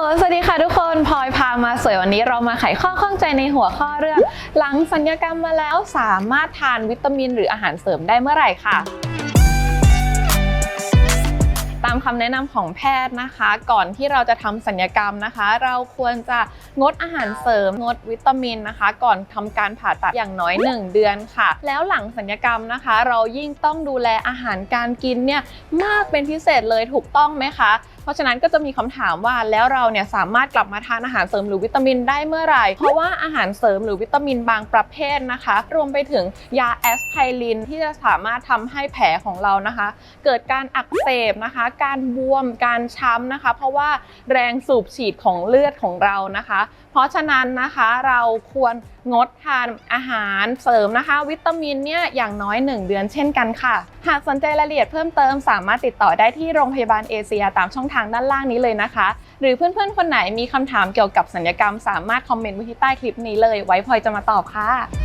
สวัสดีค่ะทุกคนพลอยพามาสวยวันนี้เรามาไขข้อข้องใจในหัวข้อเรื่อง หลังสัญญกรรมมาแล้วสามารถทานวิตามินหรืออาหารเสริมได้เมื่อไหร่ค่ะตามคำแนะนำของแพทย์นะคะ ก่อนที่เราจะทำสัญญกรรมนะคะ เราควรจะงดอาหารเสริมงดวิตามินนะคะ ก่อนทำการผ่าตัดอย่างน้อย 1 เดือนค่ะ แล้วหลังสัญญกรรมนะคะ เรายิ่งต้องดูแลอาหารการกินเนี่ยมากเป็นพิเศษเลยถูกต้องไหมคะเพราะฉะนั้นก็จะมีคำถามว่าแล้วเราเนี่ยสามารถกลับมาทานอาหารเสริมหรือวิตามินได้เมื่อไหร่ เพราะว่าอาหารเสริมหรือวิตามินบางประเภทนะคะ รวมไปถึงยาแอสไพรินที่จะสามารถทำให้แผลของเรานะคะ เกิดการอักเสบนะคะ การบวมการช้ำนะคะ เพราะว่าแรงสูบฉีดของเลือดของเรานะคะ เพราะฉะนั้นนะคะเราควรงดทานอาหารเสริมนะคะ วิตามินเนี่ยอย่างน้อย 1 เดือนเช่นกันค่ะ หากสนใจรายละเอียดเพิ่มเติมสามารถติดต่อได้ที่โรงพยาบาลเอเชียตามช่องทางด้านล่างนี้เลยนะคะ หรือเพื่อนๆ คนไหนมีคำถามเกี่ยวกับสัญญกรรม สามารถคอมเมนต์ไว้ที่ใต้คลิปนี้เลย ไว้พลอยจะมาตอบค่ะ